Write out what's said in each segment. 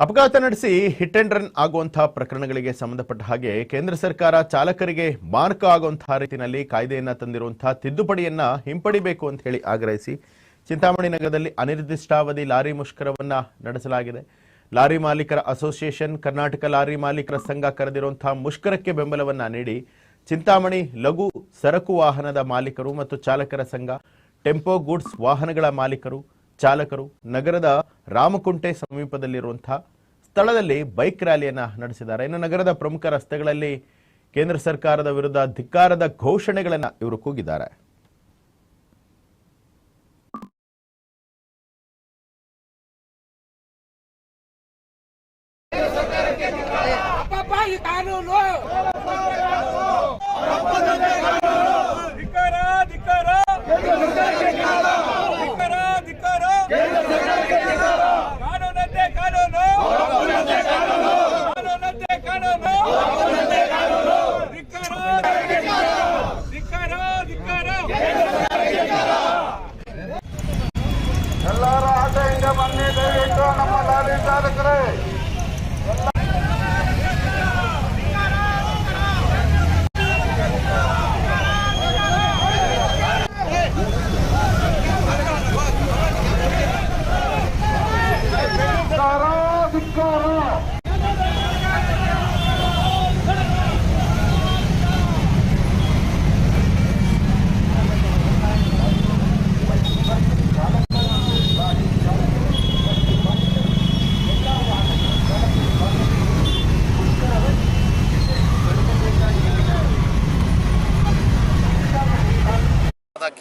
ಅಪಘಾತ ನಡೆಸಿ hit and run ಆಗುವಂತಹ ಪ್ರಕರಣಗಳಿಗೆ ಸಂಬಂಧಪಟ್ಟ ಹಾಗೆ ಕೇಂದ್ರ ಸರ್ಕಾರ ಚಾಲಕರಿಗೆ ಮಾರ್ಕ ಆಗುವಂತಹ ರೀತಿಯಲ್ಲಿ ಕಾಯ್ದೆಯನ್ನ ತಂದಿರುವಂತಹ ತಿದ್ದುಪಡಿಯನ್ನ ಹಿಂಪಡಿಬೇಕು ಅಂತ ಹೇಳಿ ಆಗ್ರಹಿಸಿ ಚಿಂತಾಮಣಿ ನಗರದಲ್ಲಿ ಅನಿರ್ದಿಷ್ಟಾವಧಿ ಲಾರಿ ಮುಷ್ಕರವನ್ನ ನಡೆಸಲಾಗಿದೆ. ಲಾರಿ ಮಾಲೀಕರ ಅಸೋಸಿಯೇಷನ್, ಕರ್ನಾಟಕ ಲಾರಿ ಮಾಲೀಕರ ಸಂಘ ಕರೆದಿರುವಂತಹ ಮುಷ್ಕರಕ್ಕೆ ಬೆಂಬಲವನ್ನ ನೀಡಿ ಚಿಂತಾಮಣಿ ಲಘು ಸರಕು ವಾಹನದ ಮಾಲೀಕರು ಮತ್ತು ಚಾಲಕರ ಸಂಘ, ಟೆಂಪೋ ಗೂಡ್ಸ್ ವಾಹನಗಳ ಮಾಲೀಕರು ಚಾಲಕರು ನಗರದ ರಾಮಕುಂಟೆ ಸಮೀಪದಲ್ಲಿರುವಂತಹ ಸ್ಥಳದಲ್ಲಿ ಬೈಕ್ ರ್ಯಾಲಿಯನ್ನ ನಡೆಸಿದ್ದಾರೆ. ಇನ್ನು ನಗರದ ಪ್ರಮುಖ ರಸ್ತೆಗಳಲ್ಲಿ ಕೇಂದ್ರ ಸರ್ಕಾರದ ವಿರುದ್ಧ ಧಿಕ್ಕಾರದ ಘೋಷಣೆಗಳನ್ನ ಇವರು ಕೂಗಿದ್ದಾರೆ. ಕಾನೂನು ಧಿಕ್ಕಾರ ಧಿಕ್ಕಾರ ಧಿಕ್ಕಾರ ಧಿಕ್ಕಾರ ಕಾನೂನಂತೆ ಕಾನೂನು ಕಾನೂನಂತೆ ಕಾನೂನು ಧಿಕ್ಕಾರ ಧಿಕ್ಕಾರ ಧಿಕ್ಕಾರ ಎಲ್ಲರೂ ಆಟೋಯಿಂದ ಬನ್ನಿ ದಯವಿಟ್ಟು ನಮ್ಮ lorry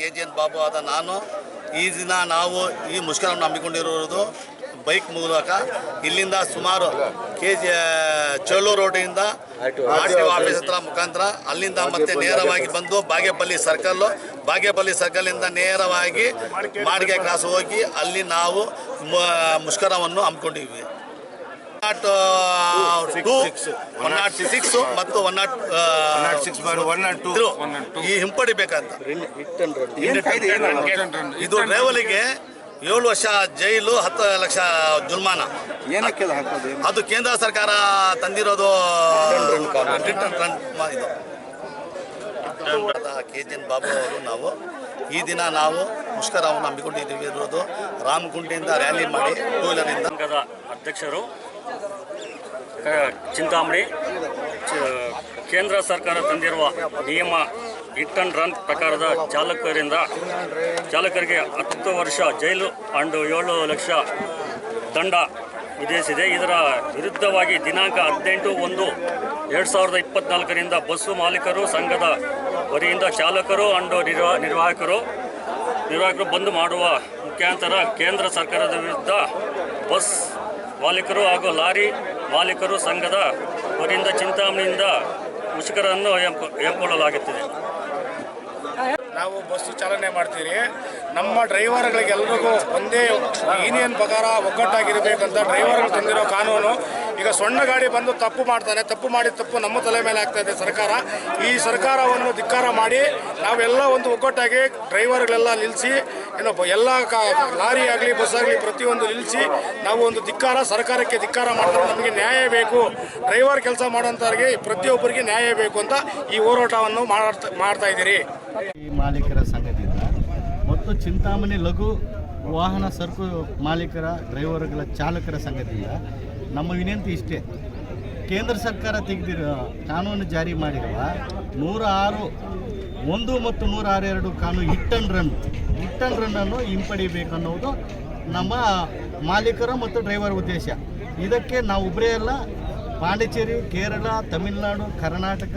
K G N Babu ಆದ ನಾನು ಈ ದಿನ ನಾವು ಈ ಮುಷ್ಕರವನ್ನು ಹಮ್ಮಿಕೊಂಡಿರುವುದು ಬೈಕ್ ಮೂಲಕ. ಇಲ್ಲಿಂದ ಸುಮಾರು ಕೆ ಜಿ ಚೋಳೂರು ರೋಡಿಂದ ಆರ್ ಟಿ ಆಫೀಸ್ ಹತ್ರ ಮುಖಾಂತರ ಅಲ್ಲಿಂದ ಮತ್ತೆ ನೇರವಾಗಿ ಬಂದು ಬಾಗೇಪಲ್ಲಿ ಸರ್ಕಲ್ಲು ಬಾಗೇಪಲ್ಲಿ ಸರ್ಕಲಿಂದ ನೇರವಾಗಿ ಮಾಡಿಗೆ ಕ್ರಾಸ್ ಹೋಗಿ ಅಲ್ಲಿ ನಾವು ಮುಷ್ಕರವನ್ನು ಹಮ್ಮಿಕೊಂಡಿದ್ವಿ. Nought two one nought six ಮತ್ತು one nought six one nought two ಈ ಹಿಂಪಡಿಬೇಕಂತ ಇದು ಡ್ರೈವರಿಗೆ ಏಳು ವರ್ಷ ಜೈಲು ಹತ್ತು ಲಕ್ಷ ಜುಲ್ಮಾನ. ಏನಕ್ಕೆ ಅದು ಹಾಕೋದು? ಅದು ಕೇಂದ್ರ ಸರ್ಕಾರ ತಂದಿರೋದು ಇದು. ಕೆ ಜಿ ಎನ್ ಬಾಬು ಅವರು ನಾವು ಈ ದಿನ ನಾವು ಮುಷ್ಕರವನ್ನು ಹಮ್ಮಿಕೊಂಡಿದ್ದೀವಿ ಇರೋದು. ರಾಮಗುಂಡಿಯಿಂದ ರ್ಯಾಲಿ ಮಾಡಿ ಟೂ ವೀಲರಿಂದ ಅಧ್ಯಕ್ಷರು ಚಿಂತಾಮಣಿ ಕೇಂದ್ರ ಸರ್ಕಾರ ತಂದಿರುವ ನಿಯಮ ಹಿಟ್ ಅಂಡ್ ರನ್ ಪ್ರಕಾರದ ಚಾಲಕರಿಂದ ಚಾಲಕರಿಗೆ ಹತ್ತು ವರ್ಷ ಜೈಲು ಅಂಡ್ ಏಳು ಲಕ್ಷ ದಂಡ ವಿಧಿಸಿದೆ. ಇದರ ವಿರುದ್ಧವಾಗಿ ದಿನಾಂಕ ಹದಿನೆಂಟು ಒಂದು ಎರಡು ಸಾವಿರದ ಇಪ್ಪತ್ನಾಲ್ಕರಿಂದ ಬಸ್ಸು ಮಾಲೀಕರು, ಸಂಘದ ವರಿಯಿಂದ ಚಾಲಕರು ಅಂಡ್ ನಿರ್ವಾ, ನಿರ್ವಾಹಕರು ನಿರ್ವಾಹಕರು ಬಂದ್ ಮಾಡುವ ಮುಖ್ಯಾಂತರ ಕೇಂದ್ರ ಸರ್ಕಾರದ ವಿರುದ್ಧ ಬಸ್ ಮಾಲೀಕರು ಹಾಗೂ ಲಾರಿ ಮಾಲೀಕರು ಸಂಘದ ವರಿಂದ ಚಿಂತಾಮಣಿಯಿಂದ ಮುಷ್ಕರನ್ನು ಹೇಳ್ಕೊಳ್ಳಲಾಗುತ್ತಿದೆ ನಾವು ಬಸ್ಸು ಚಾಲನೆ ಮಾಡ್ತೀವಿ ನಮ್ಮ ಡ್ರೈವರ್ಗಳಿಗೆಲ್ಲರಿಗೂ ಒಂದೇ ಯೂನಿಯನ್ ಪ್ರಕಾರ ಒಗ್ಗಟ್ಟಾಗಿರಬೇಕಂತ ಡ್ರೈವರ್ಗಳು ತಂದಿರೋ ಕಾನೂನು, ಈಗ ಸಣ್ಣ ಗಾಡಿ ಬಂದು ತಪ್ಪು ಮಾಡ್ತಾರೆ, ತಪ್ಪು ಮಾಡಿದ ತಪ್ಪು ನಮ್ಮ ತಲೆ ಮೇಲೆ ಆಗ್ತಾ ಇದೆ ಸರ್ಕಾರ. ಈ ಸರ್ಕಾರವನ್ನು ಧಿಕ್ಕಾರ ಮಾಡಿ ನಾವೆಲ್ಲ ಒಂದು ಒಗ್ಗಟ್ಟಾಗಿ ಡ್ರೈವರ್ಗಳೆಲ್ಲ ನಿಲ್ಲಿಸಿ ಏನೋ ಎಲ್ಲ ಲಾರಿ ಆಗಲಿ, ಬಸ್ ಆಗಲಿ ಪ್ರತಿಯೊಂದು ನಿಲ್ಲಿಸಿ ನಾವು ಒಂದು ಧಿಕ್ಕಾರ, ಸರ್ಕಾರಕ್ಕೆ ಧಿಕ್ಕಾರ ಮಾಡ್ತಾರೆ. ನಮಗೆ ನ್ಯಾಯ ಬೇಕು. ಡ್ರೈವರ್ ಕೆಲಸ ಮಾಡೋಂಥವ್ರಿಗೆ ಪ್ರತಿಯೊಬ್ಬರಿಗೆ ನ್ಯಾಯ ಬೇಕು ಅಂತ ಈ ಹೋರಾಟವನ್ನು ಮಾಡ್ತಾ ಮಾಡ್ತಾ ಇದ್ದೀರಿ. ಈ ಮಾಲೀಕರ ಸಂಘದಿಂದ ಮತ್ತು ಚಿಂತಾಮಣಿ ಲಘು ವಾಹನ ಸರಕು ಮಾಲೀಕರ, ಡ್ರೈವರ್ಗಳ ಚಾಲಕರ ಸಂಘದಿಂದ ನಮ್ಮ ವಿನಂತಿ ಇಷ್ಟೇ. ಕೇಂದ್ರ ಸರ್ಕಾರ ತೆಗೆದಿರೋ ಕಾನೂನು ಜಾರಿ ಮಾಡಿರುವ ನೂರ ಆರು ಒಂದು ಮತ್ತು ನೂರ ಎರಡು ಕಾನೂನು hit and run, hit and ರನ್ನನ್ನು ಹಿಂಪಡಿಬೇಕು ಅನ್ನೋದು ನಮ್ಮ ಮಾಲೀಕರ ಮತ್ತು ಡ್ರೈವರ್ ಉದ್ದೇಶ. ಇದಕ್ಕೆ ನಾವು ಒಬ್ಬರೇ ಅಲ್ಲ, ಪಾಂಡಿಚೇರಿ, ಕೇರಳ, ತಮಿಳುನಾಡು, ಕರ್ನಾಟಕ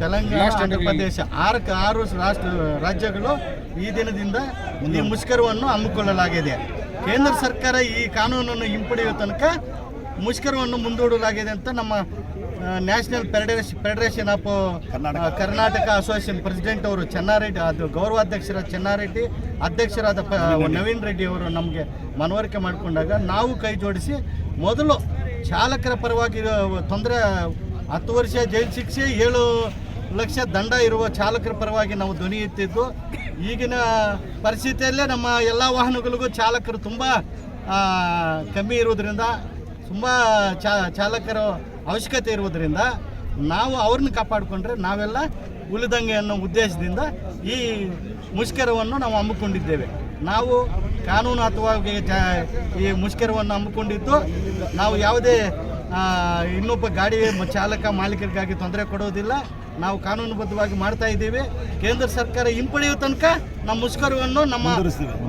ತೆಲಂಗಾಣ ಆಂಧ್ರ ಪ್ರದೇಶ. ಆರು ಆರು ರಾಷ್ಟ್ರ ರಾಜ್ಯಗಳು ಈ ದಿನದಿಂದ ಈ ಮುಷ್ಕರವನ್ನು ಹಮ್ಮಿಕೊಳ್ಳಲಾಗಿದೆ. ಕೇಂದ್ರ ಸರ್ಕಾರ ಈ ಕಾನೂನನ್ನು ಹಿಂಪಡೆಯುವ ತನಕ ಮುಷ್ಕರವನ್ನು ಮುಂದೂಡಲಾಗಿದೆ ಅಂತ ನಮ್ಮ national federation federation of Karnataka. Association president ಅವರು ಚೆನ್ನಾರೆಡ್ಡಿ ಅದು ಗೌರವಾಧ್ಯಕ್ಷರ ಚೆನ್ನಾರೆಡ್ಡಿ ಅಧ್ಯಕ್ಷರಾದ ನವೀನ್ ರೆಡ್ಡಿ. ಅವರು ನಮಗೆ ಮನವರಿಕೆ ಮಾಡಿಕೊಂಡಾಗ ನಾವು ಕೈ ಜೋಡಿಸಿ ಮೊದಲು ಚಾಲಕರ ಪರವಾಗಿ ತೊಂದರೆ ಹತ್ತು ವರ್ಷ ಜೈಲು ಶಿಕ್ಷೆ, ಏಳು ಲಕ್ಷ ದಂಡ ಇರುವ ಚಾಲಕರ ಪರವಾಗಿ ನಾವು ಧ್ವನಿ ಎತ್ತಿದ್ದು. ಈಗಿನ ಪರಿಸ್ಥಿತಿಯಲ್ಲೇ ನಮ್ಮ ಎಲ್ಲ ವಾಹನಗಳಿಗೂ ಚಾಲಕರು ತುಂಬ ಕಮ್ಮಿ ಇರುವುದರಿಂದ, ತುಂಬ ಚಾಲಕರ ಅವಶ್ಯಕತೆ ಇರುವುದರಿಂದ ನಾವು ಅವ್ರನ್ನ ಕಾಪಾಡಿಕೊಂಡ್ರೆ ನಾವೆಲ್ಲ ಉಳಿದಂಗೆ ಅನ್ನೋ ಉದ್ದೇಶದಿಂದ ಈ ಮುಷ್ಕರವನ್ನು ನಾವು ಹಮ್ಮಿಕೊಂಡಿದ್ದೇವೆ. ನಾವು ಕಾನೂನು ಅಥವಾ ಈ ಮುಷ್ಕರವನ್ನು ಹಮ್ಮಿಕೊಂಡಿದ್ದು, ನಾವು ಯಾವುದೇ ಇನ್ನೊಬ್ಬ ಗಾಡಿ ಮ- ಚಾಲಕ ಮಾಲೀಕರಿಗಾಗಿ ತೊಂದರೆ ಕೊಡೋದಿಲ್ಲ. ನಾವು ಕಾನೂನುಬದ್ಧವಾಗಿ ಮಾಡ್ತಾ ಇದ್ದೀವಿ. ಕೇಂದ್ರ ಸರ್ಕಾರ ಹಿಂಪಡೆಯುವ ತನಕ ನಮ್ಮ ಮುಷ್ಕರವನ್ನು ನಮ್ಮ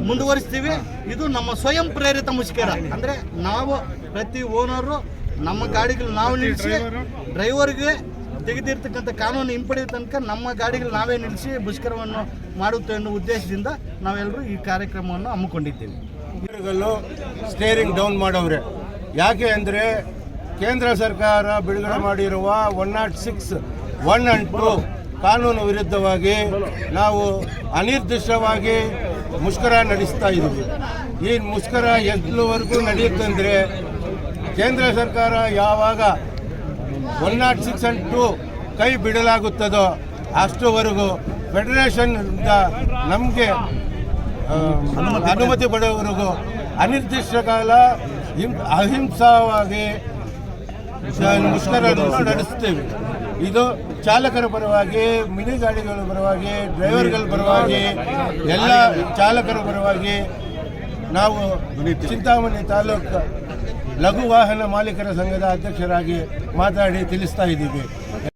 ಮುಂದುವರಿಸ್ತೀವಿ. ಇದು ನಮ್ಮ ಸ್ವಯಂ ಪ್ರೇರಿತ ಮುಷ್ಕರ. ಅಂದರೆ ನಾವು ಪ್ರತಿ ಓನರು ನಮ್ಮ ಗಾಡಿಗಳು ನಾವು ನಿಲ್ಲಿಸಿ ಡ್ರೈವರ್ಗೆ ತೆಗೆದಿರ್ತಕ್ಕಂಥ ಕಾನೂನು ಹಿಂಪಡೆಯುವ ತನಕ ನಮ್ಮ ಗಾಡಿಗಳು ನಾವೇ ನಿಲ್ಲಿಸಿ ಮುಷ್ಕರವನ್ನು ಮಾಡುತ್ತೆ ಅನ್ನೋ ಉದ್ದೇಶದಿಂದ ನಾವೆಲ್ಲರೂ ಈ ಕಾರ್ಯಕ್ರಮವನ್ನು ಹಮ್ಮಿಕೊಂಡಿದ್ದೇವೆ. ಸ್ಟೇರಿಂಗ್ ಡೌನ್ ಮಾಡವ್ರೆ. ಯಾಕೆ ಅಂದರೆ ಕೇಂದ್ರ ಸರ್ಕಾರ ಬಿಡುಗಡೆ ಮಾಡಿರುವ one nought six one and two ಕಾನೂನು ವಿರುದ್ಧವಾಗಿ ನಾವು ಅನಿರ್ದಿಷ್ಟವಾಗಿ ಮುಷ್ಕರ ನಡೆಸ್ತಾ ಇದ್ದೀವಿ. ಈ ಮುಷ್ಕರ ಎಲ್ಲಿವರೆಗೂ ನಡೆಯುತ್ತಂದರೆ ಕೇಂದ್ರ ಸರ್ಕಾರ ಯಾವಾಗ one nought six and two ಕೈ ಬಿಡಲಾಗುತ್ತದೋ ಅಷ್ಟುವರೆಗೂ ಫೆಡರೇಷನ್ ನಮಗೆ ಅನುಮತಿ ಪಡೆಯುವವರೆಗೂ ಅನಿರ್ದಿಷ್ಟ ಕಾಲ ಹಿಂ ಅಹಿಂಸಾವಾಗಿ ಮುಷ್ಕರವನ್ನು ನಡೆಸುತ್ತೇವೆ. ಇದು ಚಾಲಕರ ಪರವಾಗಿ, ಮಿನಿ ಗಾಡಿಗಳ ಪರವಾಗಿ, ಡ್ರೈವರ್ಗಳ ಪರವಾಗಿ, ಎಲ್ಲ ಚಾಲಕರ ಪರವಾಗಿ ನಾವು ಚಿಂತಾಮಣಿ ತಾಲೂಕು ಲಘು ವಾಹನ ಮಾಲೀಕರ ಸಂಘದ ಅಧ್ಯಕ್ಷರಾಗಿ ಮಾತಾಡಿ ತಿಳಿಸ್ತಾ ಇದ್ದೀವಿ.